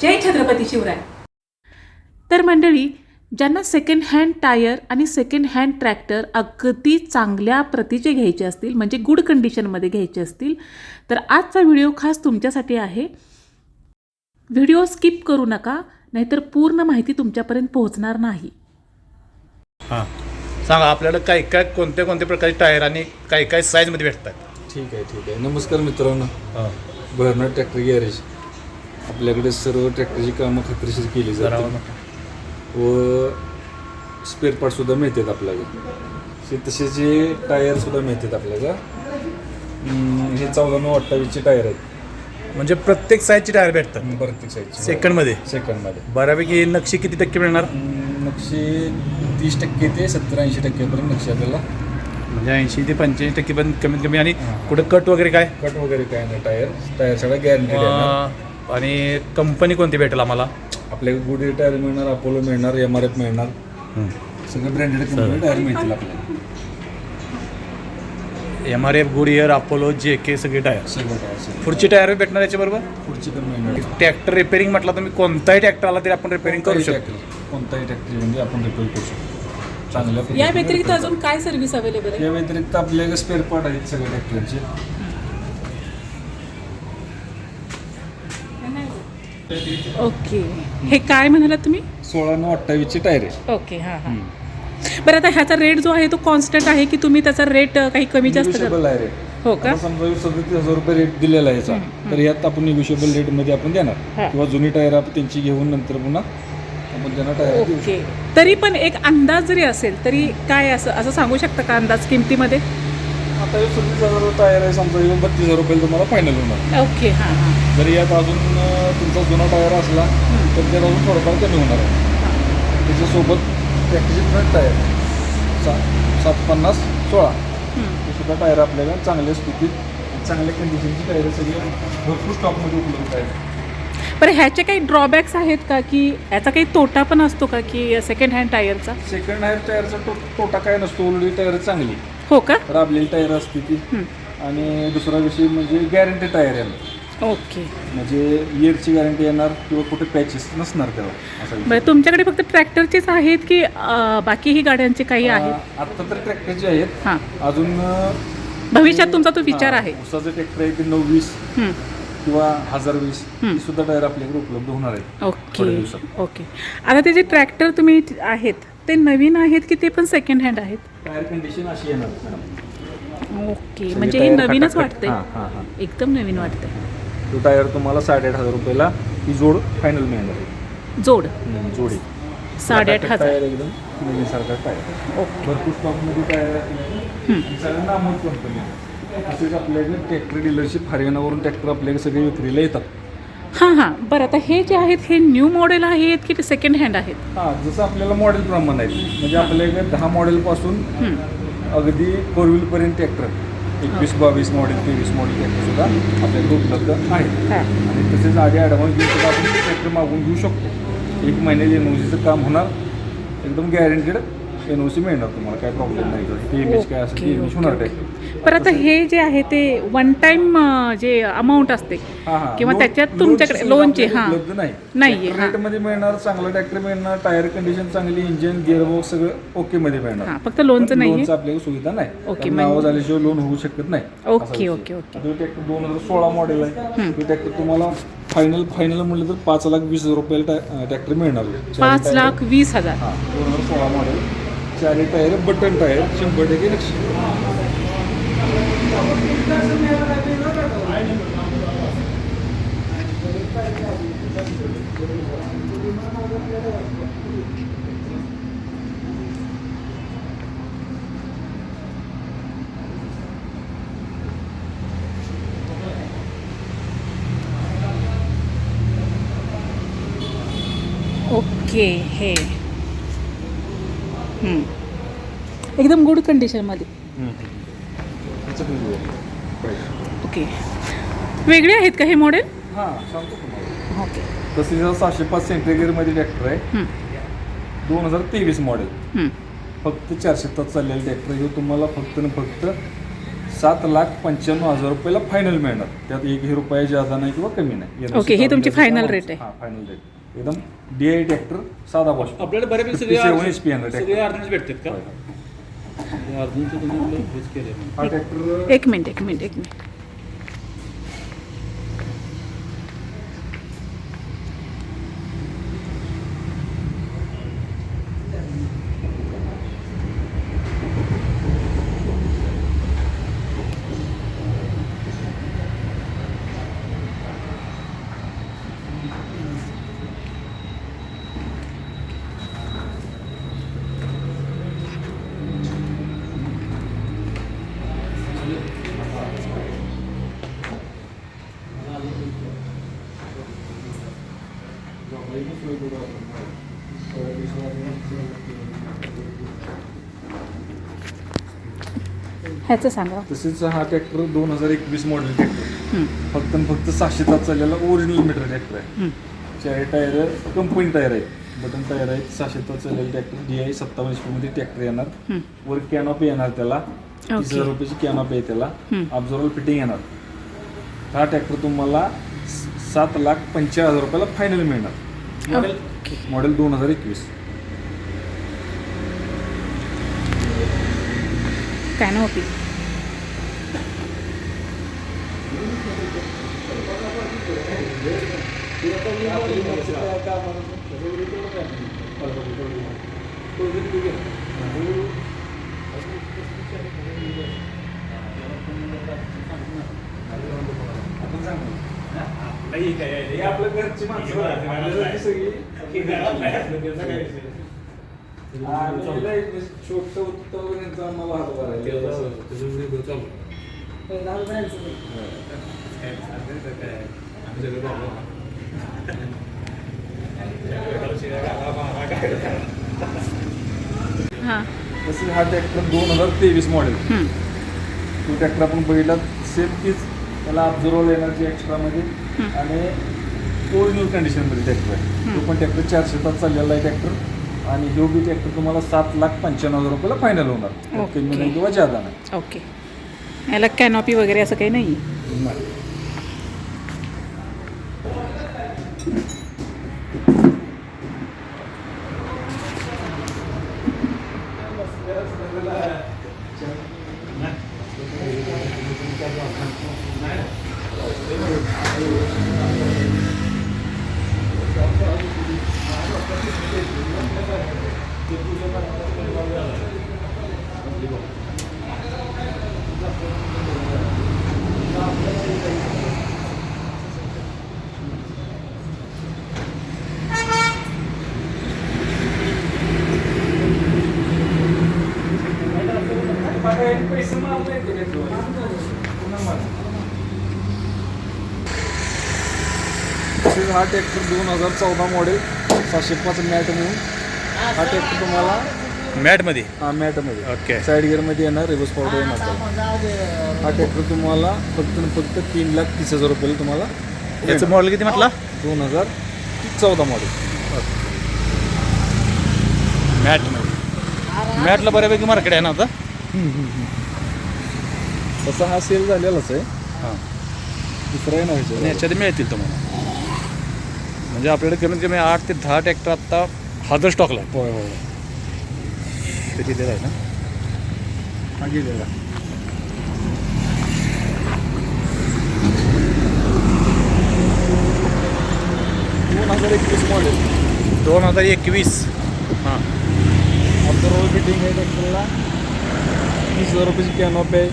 जय छत्रपती शिवराय. तर मंडळी ज्यांना सेकंड हँड टायर आणि सेकंड हँड ट्रॅक्टर अगदी चांगल्या प्रतीचे घ्यायचे असतील म्हणजे गुड कंडिशनमध्ये घ्यायचे असतील तर आजचा व्हिडिओ खास तुमच्यासाठी आहे. व्हिडिओ स्किप करू नका नाहीतर पूर्ण माहिती तुमच्यापर्यंत पोहोचणार नाही. हां. सांगा आपल्याला काय काय कोणत्या कोणत्या प्रकारचे टायर आणि काय काय साईजमध्ये भेटतात? ठीक आहे ठीक आहे. नमस्कार मित्रांनो. हां. बर्नर ट्रॅक्टर गॅरेज आपल्याकडे सर्व ट्रॅक्टरची कामं खात्रीशीर केली जातात. व स्पेअर पार्टसुद्धा मिळतात आपल्याला. हे तसेचे टायरसुद्धा मिळतात आपल्याला. हे चौदा नऊ अठ्ठावीसचे टायर आहेत. म्हणजे प्रत्येक साईजचे टायर भेटतात. प्रत्येक साईजचे सेकंडमध्ये सेकंडमध्ये बऱ्यापैकी नक्षी किती टक्के मिळणार? नक्षी तीस टक्के ते सत्तर ऐंशी टक्केपर्यंत नक्षी आपल्याला. म्हणजे ऐंशी ते पंच्याऐंशी टक्के पण कमीत कमी. आणि. कुठं कट वगैरे काय? कट वगैरे काय नाही टायर टायर सगळं अं, आणि कंपनी कोणती भेटेल आम्हाला? आपल्याकडे गुडी टायर मिळणार अपोलो मिळणार एम आर एफ मिळणार. सगळे ब्रँडेड कंपनी टायर मिळतील आपल्याला. M R F Goodyear Apollo J K सगळे टायर सगळं टायर सगळं. पुढची टायर भेटणार याच्याबरोबर पुढची पण मिळणार. ट्रॅक्टर रिपेअरिंग म्हटलं तुम्ही कोणताही ट्रॅक्टर आला तरी आपण रिपेअरिंग करू कोणताही शकतो. tractor, कोणताही ट्रॅक्टर म्हणजे आपण रिपेअर करू शकतो. चांगल्या या व्यतिरिक्त अजून काय सर्व्हिस अवेलेबल करू. आहे? या व्यतिरिक्त आपल्याकडे स्पेअर पार्ट आहेत सगळ्या ट्रॅक्टरचे ओके. हे काय म्हणालात तुम्ही? सोळा नऊ अठ्ठावीसचे टायर आहे. ओके हां हां. बरं आता ह्याचा रेट जो आहे तो कॉन्स्टंट आहे की तुम्ही त्याचा रेट काही कमी जास्त कर? निगोशिएबल आहे हो रेट का? आता समजा सदतीस हजार रुपये रेट दिलेला आहे याचा तर यात आपण निगोशिएबल रेटमध्ये आपण हा. देणार किंवा जुनी टायर आपण त्यांची घेऊन नंतर पुन्हा आपण त्यांना टायर देऊ ओके. तरी पण एक अंदाज जरी असेल तरी काय असं असं सांगू शकता का अंदाज किमतीमध्ये? आता हे सदतीस हजार टायर आहे समजा येऊन बत्तीस हजार रुपये तुम्हाला फायनल होणार. ओके हां हां. जर यात अजून अं, तुमचा जुना टायर असला तर त्यात अजून थोडंफार कमी होणार आहे. त्याच्यासोबत ट्रॅक्टरचे फ्रंट टायर सा सात पन्नास सोळा. हे सुद्धा टायर आपल्याला चांगल्या स्थितीत चांगल्या कंडिशनची टायर सगळे भरपूर स्टॉकमध्ये उपलब्ध आहेत. बरं ह्याचे काही ड्रॉबॅक्स आहेत का? की याचा काही तोटा पण असतो का? की सेकंड हँड टायरचा सेकंड हँड टायरचा तो तोटा काय नसतो? ऑलरेडी टायर चांगली. हो का? राबलेली टायर असते ती. आणि दुसरा विषय म्हणजे गॅरंटी टायर येणार ओके. म्हणजे इयरची गॅरंटी येणार किंवा कुठे पॅचेस नसणार त्याला असा विषय. बरं तुमच्याकडे फक्त ट्रॅक्टरचेच आहेत की अं, बाकीही गाड्यांचे काही आहेत? अं, आत्ता तर ट्रॅक्टरचे आहेत. हां. अजून भविष्यात तुमचा तो विचार हां, आहे. उसाचं ट्रॅक्टर आहे ते नऊ वीस हं. किंवा हजार वीस ही. सुद्धा टायर आपल्याकडे उपलब्ध होणार आहेत ओके थोड्या दिवसात. ओके. आता ते जे ट्रॅक्टर तुम्ही आहेत ते नवीन आहेत की ते पण सेकंड हँड आहेत? टायर कंडिशन अशी येणार मॅडम ओके म्हणजे हे टायर नवीनच वाटतंय. हां हां हां. एकदम नवीन वाटतंय. तो टायर तुम्हाला साडेआठ हजार रुपयाला ही जोड फायनल मिळणार आहे. जोड? जोडी साडेआठ हजार. टायर एकदम नवीनसारखा टायर ओके. भरपूर स्टॉकमध्ये टायर सगळ्यांना अमोल कंपनी तसेच आपल्याकडे ट्रॅक्टर डीलरशिप हरियाणावरून ट्रॅक्टर आपल्याकडे सगळे विक्रीला येतात. हां हां. बरं आता हे जे आहेत हे न्यू मॉडेल आहेत की सेकंड हँड आहेत? हां जसं आपल्याला मॉडेल प्रमाण आहे. म्हणजे आपल्याकडे दहा मॉडेलपासून अगदी फोर व्हीलपर्यंत ट्रॅक्टर एकवीस बावीस मॉडेल तेवीस मॉडेल ट्रॅक्टर सुद्धा आपल्याकडे उपलब्ध आहेत. हां. आणि तसेच आधी ॲडव्हान्स घेऊन सुद्धा आपण ट्रॅक्टर मागून घेऊ शकतो. एक महिन्यात एन ओ सीचं काम होणार. एकदम गॅरंटेड एन ओ सी मिळणार तुम्हाला? काय प्रॉब्लेम नाही ते इमेज काय असेल ते इमेज होणार बरं आता हे जे आहे ते वन टाइम जे अमाऊंट असते. किंवा त्याच्यात तुमच्याकडे लोनचे हां. नाही. रेटमध्ये मिळणार चांगला ट्रॅक्टर मिळणार टायर कंडिशन चांगली इंजिन गिअरबॉक्स सगळं ओके मध्ये मिळणार. फक्त लोनचं नाही आपल्याकडे सुविधा नाही. ओके, नावं झाल्याशिवाय लोन होऊ शकत नाही. ओके. Okay, okay. ट्रॅक्टर दोन हजार सोळा मॉडेल आहे. ट्रॅक्टर तुम्हाला फायनल फायनल म्हणलं तर पाच लाख वीस हजार रुपयाला ट्रॅक्टर मिळणार. पाच लाख वीस हजार. दोन हजार सोळा मॉडेल चारी टायर बटन टायर शंभर टक्के ओके हे. एकदम गुड कंडिशनमध्ये. ओके वेगळे आहेत का हे मॉडेल हां ओके तसेच सहाशे पाच सेंट्रिगेअरमध्ये ट्रॅक्टर आहे. दोन हजार तेवीस मॉडेल. फक्त चारशे तास चाललेलं ट्रॅक्टर हे तुम्हाला फक्त न फक्त सात लाख पंच्याण्णव हजार रुपयाला फायनल मिळणार. त्यात एकही रुपया जादा नाही किंवा कमी नाही. Okay, ही तुमची final rate आहे. हा फायनल रेट एकदम डी आय ट्रॅक्टर साधा बॉस आपल्याला बऱ्यापैकी सगळे सेवन एच पी सगळे अर्धीच भेटतात का? अर्धींचं तुम्ही आपलं हेच केलंय. हा ट्रॅक्टर एक मिनिट एक मिनिट एक मिनिट. ह्याचं सांगा. तसेच हा ट्रॅक्टर दोन हजार एकवीस मॉडेल ट्रॅक्टर फक्त आणि फक्त सहाशे तास चाललेला ओरिजिनल मीटर ट्रॅक्टर आहे. हं. चार टायर कंपनी टायर आहेत बटन टायर आहेत सहाशे तास चाललेलं ट्रॅक्टर डी आय सत्तावन्नमध्ये ट्रॅक्टर येणार. वर कॅनॉपी येणार त्याला. तीस. हजार रुपयाची कॅनॉपी आहे त्याला. ऑब्झर्वर फिटिंग येणार. हा ट्रॅक्टर तुम्हाला सात लाख पंचेचाळीस हजार रुपयाला फायनल मिळणार. मॉडेल दोन हजार एकवीस. काय नव्हती आपल्या घरची माणसं. छोट उत्तर यांचा आम्हाला हातभार हां तसे हा ट्रॅक्टर दोन हजार तेवीस मॉडेल तो ट्रॅक्टर आपण बघितला सेम तीच त्याला ऑब्झर्वर एनर्जी एक्स्ट्रामध्ये आणि ओरिजिनल कंडिशनमध्ये ट्रॅक्टर आहे. तो पण ट्रॅक्टर चारशे तास चाललेला आहे ट्रॅक्टर आणि ह्यो बी ट्रॅक्टर तुम्हाला सात लाख पंच्याण्णव हजार रुपयाला फायनल होणार. त्यात कमी. नाही किंवा जादा नाही. ओके. याला कॅनॉपी वगैरे असं काही नाही. तसेच हा ट्रॅक्टर दोन हजार चौदा मॉडेल सहाशे पाच मॅट म्हणून हा ट्रॅक्टर तुम्हाला मॅटमध्ये? हा मॅटमध्ये. ओके. साईड गिअरमध्ये येणार रिव्हर्स पावडर येणार. हा ट्रॅक्टर तुम्हाला फक्त आणि फक्त तीन लाख तीस हजार रुपयाला तुम्हाला याचं मॉडेल किती म्हटला? दोन हजार चौदा मॉडेल मॅटमध्ये. मॅटला बऱ्यापैकी मार्केट आहे ना आता? तसा हा सेल झालेलाच आहे. हां. दुसरा ना आणि. याच्यात मिळतील तुम्हाला. म्हणजे आपल्याकडे कमीत कमी आठ ते दहा ट्रॅक्टर आत्ता हादर स्टॉकला होय होय. ते तिथे आहे ना? हा गेलेला दोन हजार एकवीस मॉडेल दोन हजार एकवीस. हां. ऑब्झर्वर फिटिंग आहे ट्रॅक्टरला. तीस हजार रुपयाची कॅनॉप आहे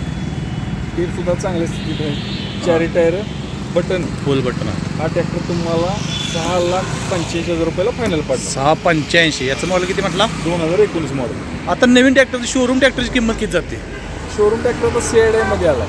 टीप सुद्धा चांगल्या स्थितीत आहे. चारी टायर बटन फुल बटन हा ट्रॅक्टर तुम्हाला सहा लाख पंच्याऐंशी हजार रुपयाला फायनल पडला. सहा पंच्याऐंशी याचं मॉडेल किती म्हटला? दोन हजार एकोणीस मॉडेल आता नवीन ट्रॅक्टरचं शोरूम ट्रॅक्टरची किंमत किती जाते? शोरूम ट्रॅक्टर आता सी आयमध्ये आला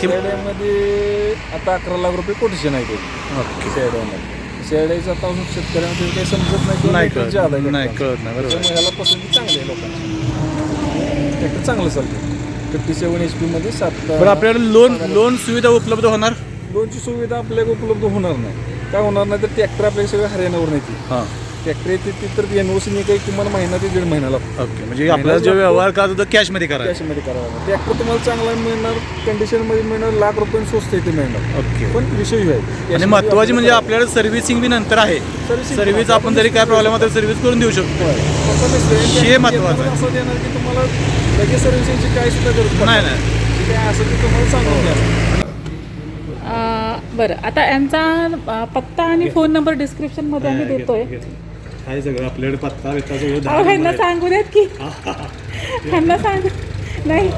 किम- सी मध्ये आता अकरा लाख रुपये कोटेशन आहे ते. ओके. सी आयमध्ये. सी आय आता शेतकऱ्यांना काही समजत नाही किंवा नाही कळत ज्यादा नाही. कळत नाही बरोबर. त्यामुळे ह्याला पसंती चांगली आहे लोकांची. ट्रॅक्टर चांगलं चालतं फिफ्टी सेवन एच मध्ये सात बरं आपल्याकडे लोन लोन सुविधा उपलब्ध होणार? लोनची सुविधा आपल्याला उपलब्ध होणार नाही. काय होणार नाही तर ट्रॅक्टर आपल्याला सगळं हरियाणावर नाही हां. ट्रॅक्टर येते ती तर एन ओ सीने काही किमान महिना ते दीड महिना लागतो ओके म्हणजे आपल्याला जो व्यवहार करायचा तो कॅशमध्ये करायचा. कॅशमध्ये करावा ट्रॅक्टर तुम्हाला चांगला मिळणार कंडिशनमध्ये मिळणार लाख रुपये स्वस्त इथे मिळणार. ओके. पण विषय आहे. आणि महत्वाची म्हणजे आपल्याला सर्व्हिसिंग बी नंतर आहे. सर्व्हिस पण आपण जरी काय प्रॉब्लेम असेल सर्व्हिस करून देऊ शकतो. हे महत्त्वाचं आहे. असं देणार की तुम्हाला लगेच सर्व्हिसिंगची काय सुद्धा गरज नाही नाही. काय असं ते तुम्हाला सांगून द्या अं, बरं आता यांचा पत्ता आणि फोन नंबर डिस्क्रिप्शनमध्ये आम्ही देतोय. आहे सगळं आपल्याकडे पत्ता बित्ता सगळं अहो ह्यांना सांगू द्यात की. ह्यांना सांग नाही.